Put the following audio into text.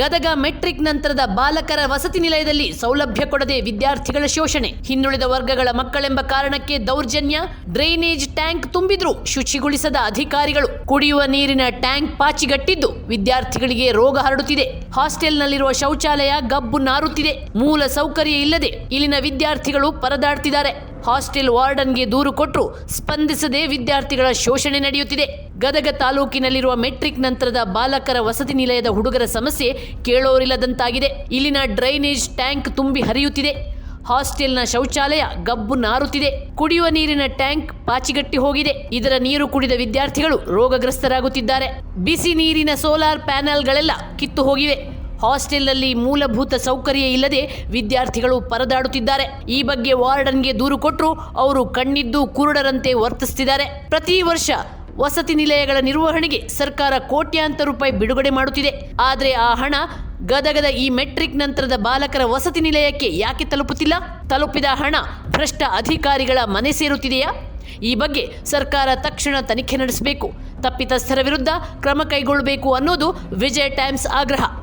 Gadag metric ನಂತರದ ಬಾಲಕರ ವಸತಿ ನಿಲಯದಲ್ಲಿ ಸೌಲಭ್ಯ ಕೊಡದೆ ವಿದ್ಯಾರ್ಥಿಗಳ ಶೋಷಣೆ. ಹಿಂದುಳಿದ ವರ್ಗಗಳ ಮಕ್ಕಳೆಂಬ ಕಾರಣಕ್ಕೆ ದೌರ್ಜನ್ಯ, ಡ್ರೈನೇಜ್ ಟ್ಯಾಂಕ್ ತುಂಬಿದ್ರು. ಶುಚಿಗೊಳಿಸದ ಅಧಿಕಾರಿಗಳು ಕುಡಿಯುವ ನೀರಿನ ಟ್ಯಾಂಕ್ ಪಾಚಿಗಟ್ಟಿದ್ದು ವಿದ್ಯಾರ್ಥಿಗಳಿಗೆ ರೋಗ ಹರಡುತ್ತಿದೆ. ಹಾಸ್ಟೆಲ್ನಲ್ಲಿರುವ ಶೌಚಾಲಯ ಗಬ್ಬು ನಾರುತ್ತಿದೆ. ಮೂಲ ಸೌಕರ್ಯ ಇಲ್ಲದೆ ಇಲ್ಲಿನ ವಿದ್ಯಾರ್ಥಿಗಳು ಪರದಾಡ್ತಿದ್ದಾರೆ. ಹಾಸ್ಟೆಲ್ ವಾರ್ಡನ್ಗೆ ದೂರು ಕೊಟ್ಟರು ಸ್ಪಂದಿಸದೆ ವಿದ್ಯಾರ್ಥಿಗಳ ಶೋಷಣೆ ನಡೆಯುತ್ತಿದೆ. ಗದಗ ತಾಲೂಕಿನಲ್ಲಿರುವ ಮೆಟ್ರಿಕ್ ನಂತರದ ಬಾಲಕರ ವಸತಿ ನಿಲಯದ ಹುಡುಗರ ಸಮಸ್ಯೆ ಕೇಳೋರಿಲ್ಲದಂತಾಗಿದೆ. ಇಲ್ಲಿನ ಡ್ರೈನೇಜ್ ಟ್ಯಾಂಕ್ ತುಂಬಿ ಹರಿಯುತ್ತಿದೆ. ಹಾಸ್ಟೆಲ್ನ ಶೌಚಾಲಯ ಗಬ್ಬು ನಾರುತ್ತಿದೆ. ಕುಡಿಯುವ ನೀರಿನ ಟ್ಯಾಂಕ್ ಪಾಚಿಗಟ್ಟಿ ಹೋಗಿದೆ. ಇದರ ನೀರು ಕುಡಿದ ವಿದ್ಯಾರ್ಥಿಗಳು ರೋಗಗ್ರಸ್ತರಾಗುತ್ತಿದ್ದಾರೆ. ಬಿಸಿ ನೀರಿನ ಸೋಲಾರ್ ಪ್ಯಾನೆಲ್ಗಳೆಲ್ಲ ಕಿತ್ತು ಹೋಗಿವೆ. ಹಾಸ್ಟೆಲ್ನಲ್ಲಿ ಮೂಲಭೂತ ಸೌಕರ್ಯ ಇಲ್ಲದೆ ವಿದ್ಯಾರ್ಥಿಗಳು ಪರದಾಡುತ್ತಿದ್ದಾರೆ. ಈ ಬಗ್ಗೆ ವಾರ್ಡನ್ಗೆ ದೂರು ಕೊಟ್ಟರು ಅವರು ಕಣ್ಣಿದ್ದು ಕುರುಡರಂತೆ ವರ್ತಿಸುತ್ತಿದ್ದಾರೆ ಪ್ರತಿ ವರ್ಷ ವಸತಿ ನಿಲಯಗಳ ನಿರ್ವಹಣೆಗೆ ಸರ್ಕಾರ ಕೋಟ್ಯಾಂತರ ರೂಪಾಯಿ ಬಿಡುಗಡೆ ಮಾಡುತ್ತಿದೆ. ಆದರೆ ಆ ಹಣ ಗದಗದ ಈ ಮೆಟ್ರಿಕ್ ನಂತರದ ಬಾಲಕರ ವಸತಿ ನಿಲಯಕ್ಕೆ ಯಾಕೆ ತಲುಪುತ್ತಿಲ್ಲ? ತಲುಪಿದ ಹಣ ಭ್ರಷ್ಟ ಅಧಿಕಾರಿಗಳ ಮನೆ ಸೇರುತ್ತಿದೆಯಾ? ಈ ಬಗ್ಗೆ ಸರ್ಕಾರ ತಕ್ಷಣ ತನಿಖೆ ನಡೆಸಬೇಕು. ತಪ್ಪಿತಸ್ಥರ ವಿರುದ್ಧ ಕ್ರಮ ಕೈಗೊಳ್ಳಬೇಕು ಅನ್ನೋದು ವಿಜಯ್ ಟೈಮ್ಸ್ ಆಗ್ರಹ.